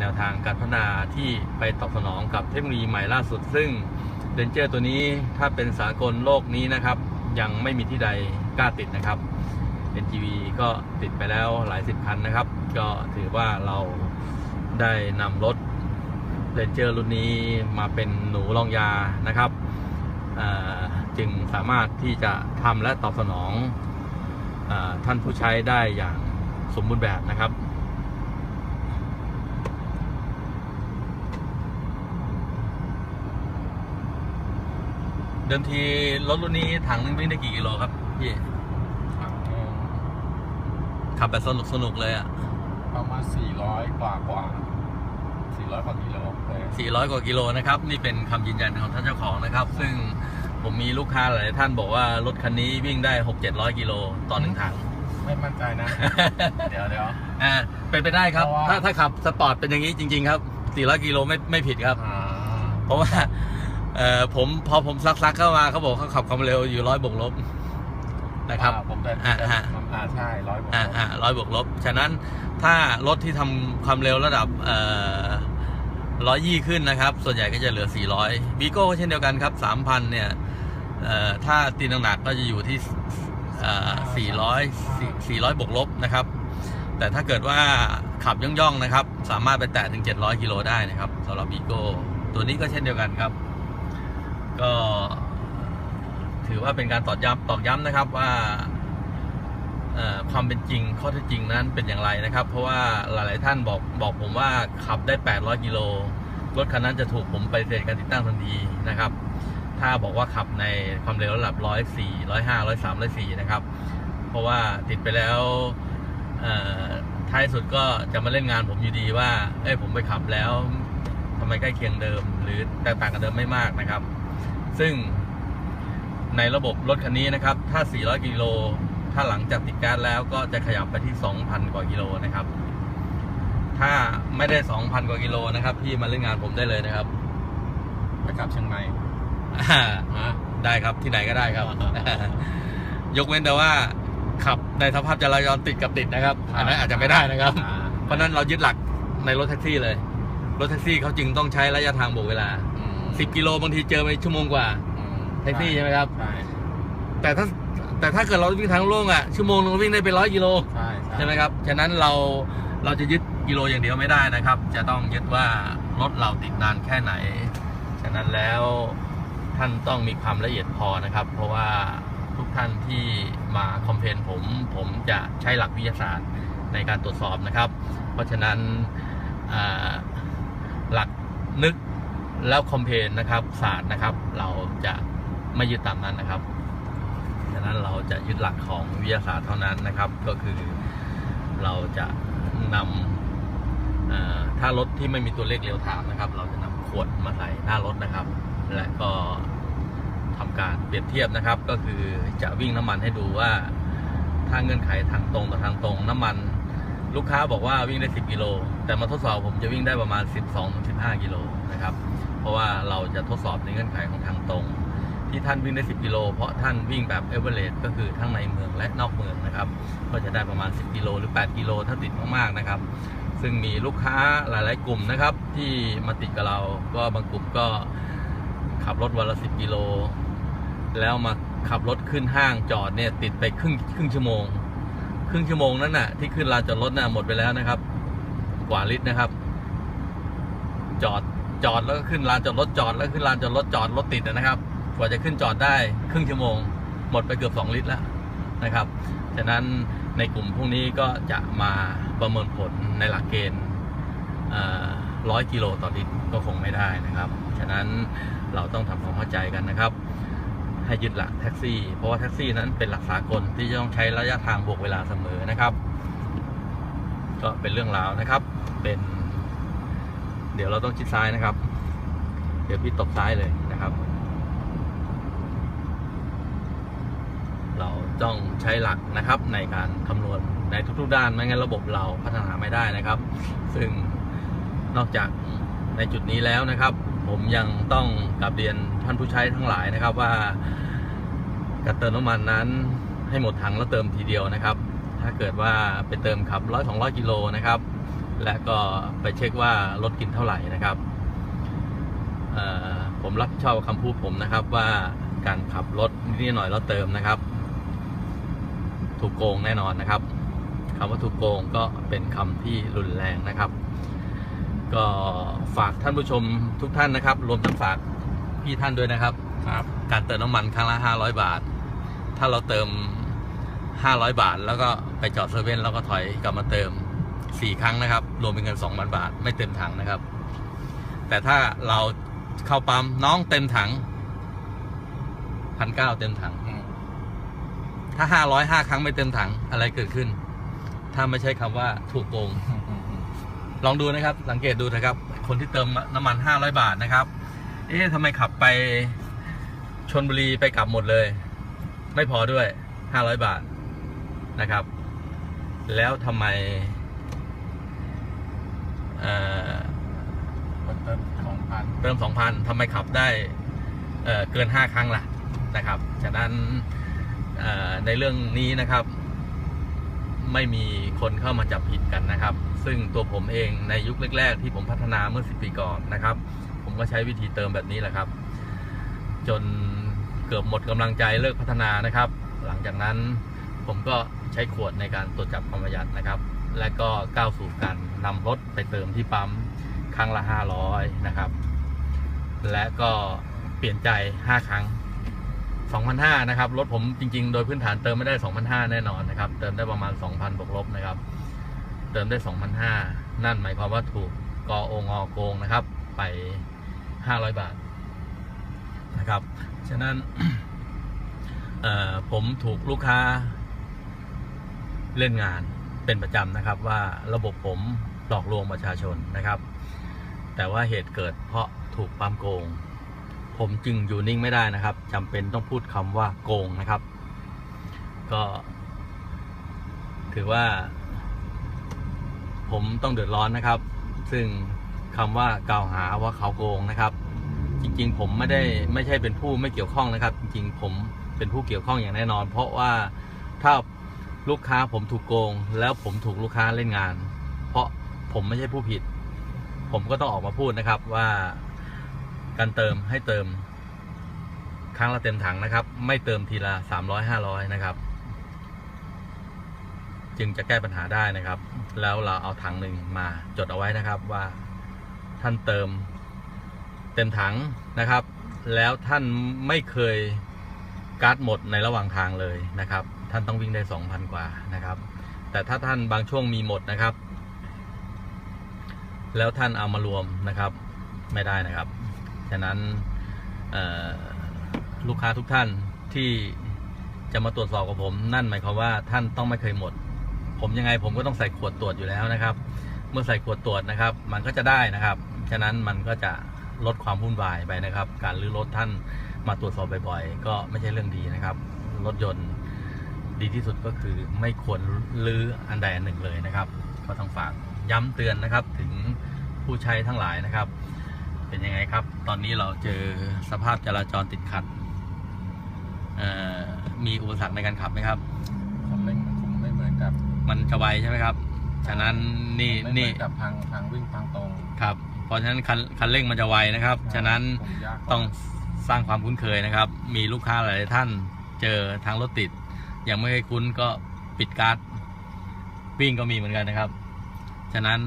แนวทางการพัฒนาที่ไปตอบสนองกับเทคโนโลยีใหม่ล่าสุด ซึ่งเ a นเจอร์ตัวนี้ถ้าเป็นสากลโลกนี้นะครับ ยังไม่มีที่ใดกล้าติดนะครับ NGV ก็ติดไปแล้วหลายสิบคันนะครับ ก็ถือว่าเราได้นำรถเ a นเจอร์รุ่นนี้มาเป็นหนูรองยานะครับ จึงสามารถที่จะทำและตอบสนองอท่านผู้ใช้ได้อย่างสมบูรณ์แบบนะครับ เดิมทีรถรุ่นนี้ถังนึงวิ่งได้กี่กิโลครับพี่ถังขับแบบสนุกสนุกเลยอะ ประมาณ 400 กว่ากว่า 400 กว่ากิโลเลย400 กว่ากิโลนะครับ นี่เป็นคำยืนยันของท่านเจ้าของนะครับ ซึ่งผมมีลูกค้าหลายท่านบอกว่ารถคันนี้วิ่งได้ 6 700 กิโลต่อหนึ่งถัง ไม่มั่นใจนะ เดี๋ยวเดี๋ยวอ่าเป็นไปได้ครับเพราะว่าถ้าถ้าขับสปอร์ตเป็นอย่างนี้จริง ๆ ครับ 400 กิโลไม่ไม่ผิดครับอ่าเพราะว่า เอ่อผมพอผมซักซักๆเข้ามาเขาบอกเขาขับความเร็วอยู่ร้อยบวกลบนะครับอ่าผมได้อ่าฮะอ่าใช่ร้อยกว่าอ่าอ่าร้อยบวกลบ ฉะนั้นถ้ารถที่ทำความเร็วระดับเอ่อร้อยยี่ขึ้นนะครับ ส่วนใหญ่ก็จะเหลือ 400วีโก้ก็เช่นเดียวกันครับ 3,000 เนี่ยเอ่อถ้าตีนหนักๆก็จะอยู่ที่เอ่อ400 400 บวกลบนะครับ แต่ถ้าเกิดว่าขับย่องๆนะครับ สามารถไปแตะถึง 700 กิโลได้นะครับสำหรับวีโก้ตัวนี้ก็เช่นเดียวกันครับ ก็ถือว่าเป็นการตอกย้ำตอกย้ำนะครับว่าความเป็นจริงข้อเท็จจริงนั้นเป็นอย่างไรนะครับ เพราะว่าหลาย ๆ ท่านบอกบอกผมว่าขับได้ 800 กิโลรถคันนั้นจะถูกผมไปเสร็จการติดตั้งทันทีนะครับ ถ้าบอกว่าขับในความเร็วระดับ 104 105 103 104 นะครับ เพราะว่าติดไปแล้วท้ายสุดก็จะมาเล่นงานผมอยู่ดีว่า เอ้ยผมไปขับแล้วทำไมใกล้เคียงเดิม หรือแตกต่างกับเดิมไม่มากนะครับ ซึ่งในระบบรถคันนี้นะครับ ถ้า 400 กิโล ถ้าหลังจากติดการดแล้วก็จะขยับไปที่ 2,000 กว่ากิโลนะครับ ถ้าไม่ได้ 2,000 กว่ากิโลนะครับ พี่มาเล่นงานผมได้เลยนะครับ ไปกลับเชียงใหม่อ่าฮะได้ครับที่ไหนก็ได้ครับอ่ายกเว้นแต่ว่าขับในสภาพจราจรติดกับติดนะครับ อันนั้นอาจจะไม่ได้นะครับอ่าเพราะฉะนั้นเรายึดหลักในรถแท็กซี่เลย รถแท็กซี่เขาจึงต้องใช้ระยะทางบวกเวลาอืม 10กิโลบางทีเจอไปชั่วโมงกว่าอืมแท็กซี่ใช่ไหมครับ ใช่แต่ถ้าแต่ถ้าเกิดเราวิ่งทางโล่งอะชั่วโมงนึงเราวิ่งได้เป็นร้อยกิโลใช่ใช่ไหมครับฉะนั้นเราเราจะยึดกิโลอย่างเดียวไม่ได้นะครับ จะต้องยึดว่ารถเราติดนานแค่ไหน ฉะนั้นแล้วท่านต้องมีความละเอียดพอนะครับ เพราะว่าทุกท่านที่มาคอมเพนผมผมจะใช้หลักวิทยาศาสตร์ในการตรวจสอบนะครับ เพราะฉะนั้นอ่าหลักนึก แล้วคอมเพนนะครับศาสตร์นะครับ เราจะไม่ยึดตามนั้นนะครับฉะนั้นเราจะยึดหลักของวิทยาศาสตร์เท่านั้นนะครับ ก็คือเราจะนำถ้ารถที่ไม่มีตัวเลขเรียวไทม์นะครับ เราจะนำขวดมาใส่หน้ารถนะครับ และก็ทำการเปรียบเทียบนะครับ ก็คือจะวิ่งน้ำมันให้ดูว่าถ้าเงื่อนไขทางตรงกับทางตรงน้ำมันลูกค้าบอกว่าวิ่งได้ 10 กิโล แต่มาทดสอบผมจะวิ่งได้ประมาณ 12-15 กิโลนะครับ ราะว่าเราจะทดสอบในเงื่อนไขของทางตรง ที่ท่านวิ่งได้ 10 กิโล เพราะท่านวิ่งแบบเอเวอเรสต์ก็คือทั้งในเมืองและนอกเมืองนะครับ ก็จะได้ประมาณ 10 กิโลหรือ 8 กิโลถ้าติดมากๆนะครับ ซึ่งมีลูกค้าหลายๆ กลุ่มนะครับ ที่มาติดกับเราก็บางกลุ่มก็ขับรถวันละ 10 กิโล แล้วมาขับรถขึ้นห้างจอดเนี่ยติดไปครึ่งครึ่งชั่วโมง ครึ่งชั่วโมงนั้นน่ะที่ขึ้นลานจอดรถน่ะหมดไปแล้วนะครับ กว่าลิตรนะครับ จอด จอดแล้วก็ขึ้นลานจอดรถจอดแล้วขึ้นลานจอดรถจอดรถติดนะครับกว่าจะขึ้นจอดได้ครึ่งชั่วโมง หมดไปเกือบสองลิตรแล้วนะครับฉะนั้นในกลุ่มพวกนี้ก็จะมาประเมินผลในหลักเกณฑ์ร้อยกิโลต่อลิตรก็คงไม่ได้นะครับ ฉะนั้นเราต้องทำความเข้าใจกันนะครับ ให้ยึดหลักแท็กซี่ เพราะว่าแท็กซี่นั้นเป็นหลักสากลที่จะต้องใช้ระยะทางบวกเวลาเสมอนะครับ ก็เป็นเรื่องราวนะครับเป็น เดี๋ยวเราต้องชิดซ้ายนะครับ เดี๋ยวพี่ตบซ้ายเลยนะครับ เราต้องใช้หลักนะครับในการคำนวณในทุกๆด้านไม่งั้นระบบเราพัฒนาไม่ได้นะครับ ซึ่งนอกจากในจุดนี้แล้วนะครับ ผมยังต้องกลับเรียนท่านผู้ใช้ทั้งหลายนะครับว่าการเติมน้ำมันนั้นให้หมดถังแล้วเติมทีเดียวนะครับ ถ้าเกิดว่าไปเติมขับร้อยสองร้อยกิโลนะครับ และก็ไปเช็คว่ารถกินเท่าไหร่นะครับเอ่อผมรับผิดชอบคำพูดผมนะครับว่าการขับรถนิดๆหน่อยๆแล้วเติมนะครับ ถูกโกงแน่นอนนะครับคำว่าถูกโกงก็เป็นคำที่รุนแรงนะครับ ก็ฝากท่านผู้ชมทุกท่านนะครับ รวมทั้งฝากพี่ท่านด้วยนะครับครับ การเติมน้ำมันครั้งละ 500 บาท ถ้าเราเติม 500 บาท แล้วก็ไปจอดเซเว่นแล้วก็ถอยกลับมาเติม 4 ครั้งนะครับ รวมเป็นเงิน2,000 บาท ไม่เต็มถังนะครับ แต่ถ้าเราเข้าปั๊มน้องเต็มถังพันเก้าเต็มถังอืมถ้า500 5ครั้งไม่เต็มถังอะไรเกิดขึ้น ถ้าไม่ใช่คำว่าถูกโกง ลองดูนะครับ สังเกตดูนะครับ คนที่เติมน้ำมัน500บาทนะครับ เอ๊ะทำไมขับไปชนบุรีไปกลับหมดเลย ไม่พอด้วย500บาทนะครับ แล้วทำไม เอ่อคนเติมสองพันเติม2,000ทำไมขับได้เอ่อเกิน5ครั้งล่ะนะครับ ฉะนั้นเอ่อในเรื่องนี้นะครับ ไม่มีคนเข้ามาจับผิดกันนะครับ ซึ่งตัวผมเองในยุคแรก ๆ ที่ผมพัฒนาเมื่อ10ปีก่อนนะครับ ผมก็ใช้วิธีเติมแบบนี้แหละครับ จนเกือบหมดกำลังใจเลิกพัฒนานะครับ หลังจากนั้นผมก็ใช้ขวดในการตรวจจับความประหยัดนะครับ และก็ก้าวสู่การนำรถไปเติมที่ปั๊มครั้งละ 500 นะครับ และก็เปลี่ยนใจ 5 ครั้ง 2,500 นะครับ รถผมจริง ๆ โดยพื้นฐานเติมไม่ได้ 2,500 แน่นอนนะครับ เติมได้ประมาณ 2,000บวกลบนะครับ เติมได้ 2,500 นั่นหมายความว่าถูกกอองอโกงนะครับ ไป 500 บาทนะครับ ฉะนั้นผมถูกลูกค้าเล่นงาน เป็นประจำนะครับว่าระบบผมหลอกลวงประชาชนนะครับ แต่ว่าเหตุเกิดเพราะถูกปั๊มโกง ผมจึงอยู่นิ่งไม่ได้นะครับจำเป็นต้องพูดคำว่าโกงนะครับ ก็ ถือว่า ผมต้องเดือดร้อนนะครับ ซึ่งคำว่ากล่าวหาว่าเขาโกงนะครับ จริง ๆ ผมไม่ได้ไม่ใช่เป็นผู้ไม่เกี่ยวข้องนะครับ จริง ๆ ผมเป็นผู้เกี่ยวข้องอย่างแน่นอน เพราะว่าถ้า ลูกค้าผมถูกโกง แล้วผมถูกลูกค้าเล่นงาน เพราะผมไม่ใช่ผู้ผิด ผมก็ต้องออกมาพูดนะครับว่าการเติมให้เติมครั้งละเต็มถังนะครับ ไม่เติมทีละสามร้อยห้าร้อยนะครับ จึงจะแก้ปัญหาได้นะครับ แล้วเราเอาถังหนึ่งมาจดเอาไว้นะครับว่าท่านเติมเต็มถังนะครับ แล้วท่านไม่เคยการ์ดหมดในระหว่างทางเลยนะครับ ท่านต้องวิ่งได้สองพันกว่านะครับ แต่ถ้าท่านบางช่วงมีหมดนะครับ แล้วท่านเอามารวมนะครับ ไม่ได้นะครับ ฉะนั้นลูกค้าทุกท่านที่จะมาตรวจสอบกับผม นั่นหมายความว่าท่านต้องไม่เคยหมด ผมยังไงผมก็ต้องใส่ขวดตรวจอยู่แล้วนะครับ เมื่อใส่ขวดตรวจนะครับ มันก็จะได้นะครับ ฉะนั้นมันก็จะลดความวุ่นวายไปนะครับ การลื้อรถท่านมาตรวจสอบบ่อยๆ ก็ไม่ใช่เรื่องดีนะครับ รถยนต์ ดีที่สุดก็คือไม่ควรลื้ออันใดอันหนึ่งเลยนะครับ ก็ต้องฝากย้ำเตือนนะครับถึงผู้ใช้ทั้งหลายนะครับ เป็นยังไงครับ ตอนนี้เราเจอสภาพจราจรติดขัดเอ่อมีอุปสรรคในการขับไหมครับคันเร่งมันคงไม่เหมือนกับ มันจะไวใช่ไหมครับ ฉะนั้นนี่ไม่เหมืนี่อนกับทางทางวิ่งทางตรงครับเพราะฉะนั้นคันคันเร่งมันจะไวนะครับ ฉะนั้นผมยากกว่าต้องสร้างความคุ้นเคยนะครับ มีลูกค้าหลายๆท่านเจอทางรถติด ยังไม่เคยคุ้นก็ปิดการ์ดวิ่งก็มีเหมือนกันนะครับ ฉะนั้น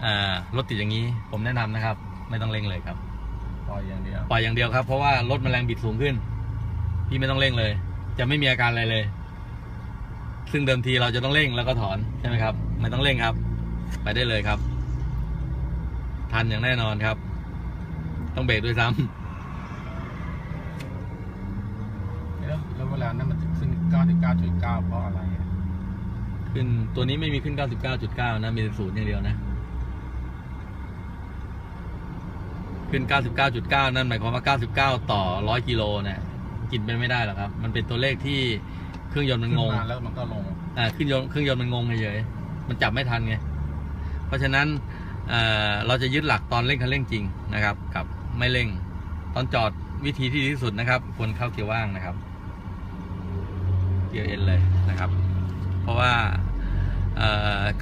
เอ่อรถติดอย่างนี้ผมแนะนำนะครับ ไม่ต้องเร่งเลยครับ ปล่อยอย่างเดียว ปล่อยอย่างเดียวครับ เพราะว่ารถมันแรงบิดสูงขึ้น พี่ไม่ต้องเร่งเลย จะไม่มีอาการอะไรเลย ซึ่งเดิมทีเราจะต้องเร่งแล้วก็ถอนใช่ไหมครับ ไม่ต้องเร่งครับ ไปได้เลยครับ ทันอย่างแน่นอนครับ ต้องเบรกด้วยซ้ำแล้วแล้วเวลานั้นมันจะขึ้น 99.9 เพราะอะไรอะขึ้นตัวนี้ไม่มีขึ้น 99.9 นะ มีศูนย์อย่างเดียวนะ ขึ้น 99.9 นั่นหมายความว่า 99 ต่อ 100 กิโลเนี่ยกินเป็นไม่ได้หรอกครับ มันเป็นตัวเลขที่เครื่องยนต์มันงงขึ้าแล้วมันก็ลง อ่าเครื่องยนต์เครื่องยนต์มันงงเฉยๆมันจับไม่ทันไง เพราะฉะนั้นเอ่อเราจะยึดหลักตอนเร่งคันเร่งจริงนะครับ กับไม่เร่ง ตอนจอดวิธีที่ดีที่สุดนะครับ ควรเข้าเกียร์ว่างนะครับ เกียร์เอ็นเลยนะครับ เพราะว่า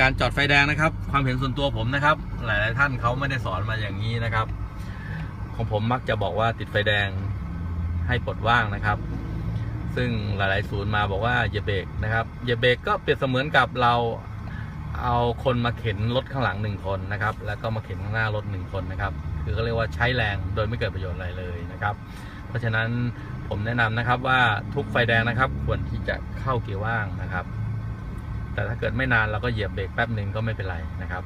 การจอดไฟแดงนะครับ ความเห็นส่วนตัวผมนะครับ หลาย ๆ ท่านเขาไม่ได้สอนมาอย่างนี้นะครับ ของผมมักจะบอกว่าติดไฟแดงให้ปลดว่างนะครับ ซึ่งหลาย ๆ ศูนย์มาบอกว่าอย่าเบรกนะครับอย่าเบรกก็เปรียบเสมือนกับเราเอาคนมาเข็นรถข้างหลังหนึ่งคนนะครับ แล้วก็มาเข็นข้างหน้ารถหนึ่งคนนะครับ คือก็เรียกว่าใช้แรงโดยไม่เกิดประโยชน์อะไรเลยนะครับ เพราะฉะนั้นผมแนะนำนะครับว่าทุกไฟแดงนะครับควรที่จะเข้าเกียร์ว่างนะครับ แต่ถ้าเกิดไม่นานเราก็เหยียบเบรกแป๊บหนึ่งก็ไม่เป็นไรนะครับ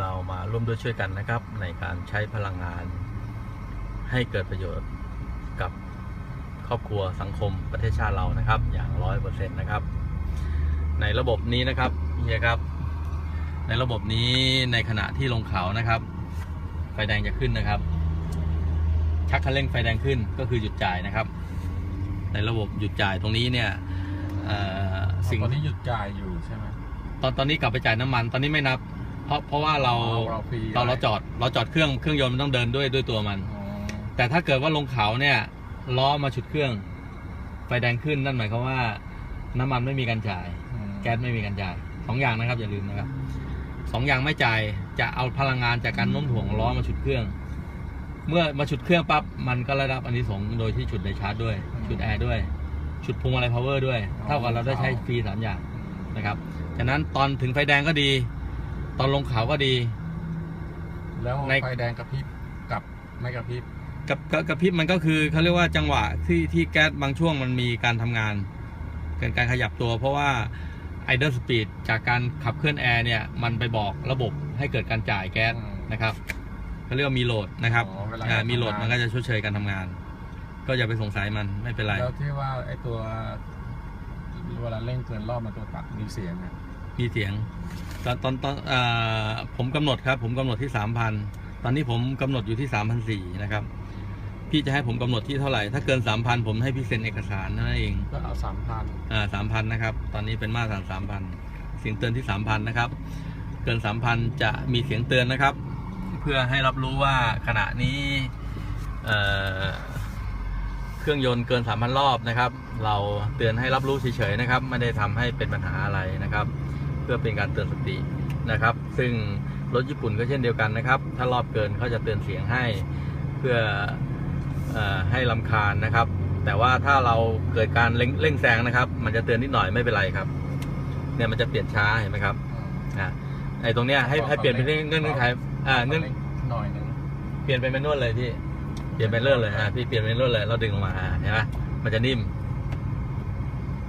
เรามาร่วมด้วยช่วยกันนะครับ ในการใช้พลังงาน ให้เกิดประโยชน์กับครอบครัวสังคมประเทศชาติเรานะครับ อย่างร้อยเปอร์เซ็นต์นะครับ ในระบบนี้นะครับเฮียครับ ในระบบนี้ในขณะที่ลงเขานะครับ ไฟแดงจะขึ้นนะครับ ชักคันเร่งไฟแดงขึ้นก็คือหยุดจ่ายนะครับ ในระบบหยุดจ่ายตรงนี้เนี่ยเอ่อสิ่งตอนนี้หยุดจ่ายอยู่ใช่ไหมตอนตอนนี้กลับไปจ่ายน้ำมัน ตอนนี้ไม่นับ เพราะเพราะว่าเราเราฟรีเราเราจอดเราจอดเครื่องเครื่องยนต์มันต้องเดินด้วยด้วยตัวมันอ๋อแต่ถ้าเกิดว่าลงเขาเนี่ยล้อมาฉุดเครื่อง ไฟแดงขึ้นนั่นหมายความว่า น้ำมันไม่มีการจ่ายอืมแก๊สไม่มีการจ่ายสองอย่างนะครับอย่าลืมนะครับสองอย่างไม่จ่าย จะเอาพลังงานจากการโน้มถ่วงล้อมาฉุดเครื่อง เมื่อมาฉุดเครื่องปั๊บมันก็ได้รับอันนี้สงส์โดยที่ฉุดในชาร์จด้วย ฉุดแอร์ด้วย ฉุดพวงอะไรพาวเวอร์ด้วย เท่ากับเราได้ใช้ฟรีสามอย่างนะครับฉะนั้นตอนถึงไฟแดงก็ดี ตอนลงเขาก็ดี แล้วใน ไฟแดงกระพริบกับไม่กระพริบกับกับกับพริบมันก็คือเขาเรียกว่าจังหวะที่ที่แก๊สบางช่วงมันมีการทำงาน เกิดการขยับตัว เพราะว่า idle speed จากการขับเคลื่อนแอร์เนี่ยมันไปบอกระบบให้เกิดการจ่ายแก๊สอืมนะครับเขาเรียกว่ามีโหลดนะครับอ๋อเวลาอ่าการมีโหลดทำงาน มันก็จะชดเชยการทำงาน ก็อย่าไปสงสัยมันไม่เป็นไร แล้วที่ว่าไอ้ตัวเวลาเร่งเกินรอบมันตัวตัดมีเสียงเนี่ยมีเสียง ตอนตอนตอนอ่าผมกำหนดครับ ผมกำหนดที่สามพันตอนนี้ผมกำหนดอยู่ที่สามพันสี่นะครับ พี่จะให้ผมกำหนดที่เท่าไหร่ ถ้าเกินสามพันผมให้พี่เซ็นเอกสารนั่นเอง ก็เอาสามพันอ่าสามพันนะครับ ตอนนี้เป็นมาตรฐานสามพันเสียงเตือนที่สามพันนะครับ เกินสามพันจะมีเสียงเตือนนะครับ เพื่อให้รับรู้ว่าขณะนี้เอ่อเครื่องยนต์เกินสามพันรอบนะครับ เราเตือนให้รับรู้เฉยๆนะครับ ไม่ได้ทำให้เป็นปัญหาอะไรนะครับ เพื่อเป็นการเตือนสตินะครับ ซึ่งรถญี่ปุ่นก็เช่นเดียวกันนะครับ ถ้ารอบเกินเขาจะเตือนเสียงให้เพื่อเออ ให้ลำคาญนะครับ แต่ว่าถ้าเราเกิดการเร่งเร่งแซงนะครับ มันจะเตือนนิดหน่อยไม่เป็นไรครับ เนี่ยมันจะเปลี่ยนช้าเห็นไหมครับอ่าไอ้ตรงเนี้ยให้ให้เปลี่ยนเป็นเงื่อนเงื่อนไขอ่าเงื่อนหน่อยหนึงเปลี่ยนเป็นแมนนวลเลยพี่เปลี่ยนเป็นเลื่อนเลยอ่าพี่เปลี่ยนเป็นเลื่อนเลยเราดึงลงมาอ่าเห็นไหมมันจะนิ่ม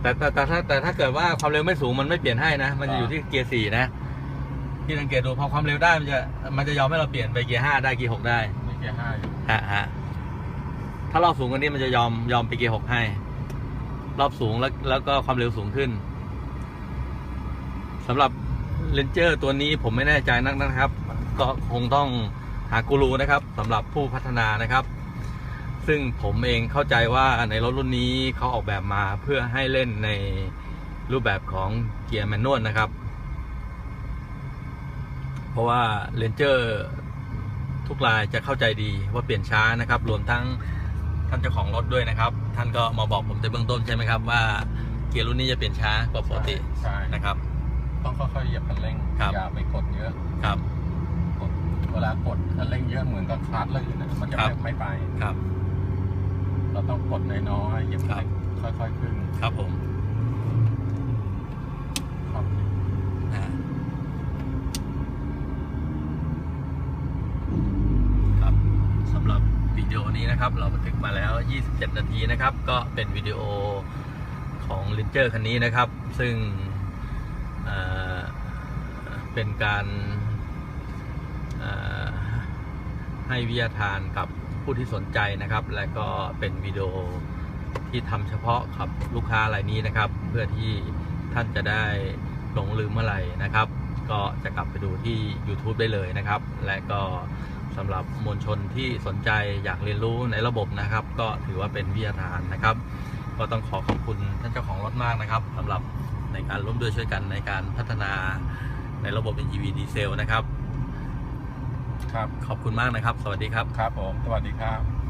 แต่แต่แต่ถ้าแต่ถ้าเกิดว่าความเร็วไม่สูงมันไม่เปลี่ยนให้นะ มันจะอยู่ที่เกียร์สี่นะพี่สังเกตดูพอความเร็วได้มันจะมันจะยอมให้เราเปลี่ยนไปเกียร์ห้าได้เกียร์หกได้มีเกียร์ห้าอยู่ฮะฮะ ถ้ารอบสูงกว่านี้มันจะยอมยอมไปเกียร์หกให้ รอบสูงแล้วแล้วก็ความเร็วสูงขึ้นสำหรับเลนเจอร์ตัวนี้ผมไม่แน่ใจนักนะครับ ก็คงต้องหากูรูนะครับสำหรับผู้พัฒนานะครับ ซึ่งผมเองเข้าใจว่าในรถรุ่นนี้เขาออกแบบมาเพื่อให้เล่นในรูปแบบของเกียร์แมนนวลนะครับ เพราะว่าเลนเจอร์ทุกรายจะเข้าใจดีว่าเปลี่ยนช้านะครับ รวมทั้ง ท่านเจ้าของรถด้วยนะครับ ท่านก็มาบอกผมในเบื้องต้นใช่ไหมครับว่าเกียร์รุ่นนี้จะเปลี่ยนช้ากว่าปกติใช่นะครับ ต้องค่อยๆเหยียบคันเร่งครับ อย่าไปกดเยอะครับ กดเวลากดคันเร่งเยอะเหมือนกับคลัตช์เลยนะมันจะครับไม่ไม่ไป ครับ เราต้องกดน้อยๆเหยียบคันครับเร่งค่อยๆขึ้น ครับผม ครับ อ่าครับสำหรับวิดีโอ นะครับ เราบันทึกมาแล้ว 27 นาทีนะครับ ก็เป็นวิดีโอของลินเจอร์คันนี้นะครับ ซึ่งเเป็นการให้วิทยาทานกับผู้ที่สนใจนะครับ และก็เป็นวิดีโอที่ทำเฉพาะกับลูกค้ารายนี้นะครับ เพื่อที่ท่านจะได้หลงลืมเมื่อไหร่นะครับ ก็จะกลับไปดูที่ YouTube ได้เลยนะครับ และก็ สำหรับมวลชนที่สนใจอยากเรียนรู้ในระบบนะครับ ก็ถือว่าเป็นวิทยาทานนะครับ ก็ต้องขอขอบคุณท่านเจ้าของรถมากนะครับสำหรับในการร่วมด้วยช่วยกันในการพัฒนาในระบบ EV ดีเซลนะครับ ครับ ขอบคุณมากนะครับ สวัสดีครับ ครับผม สวัสดีครับ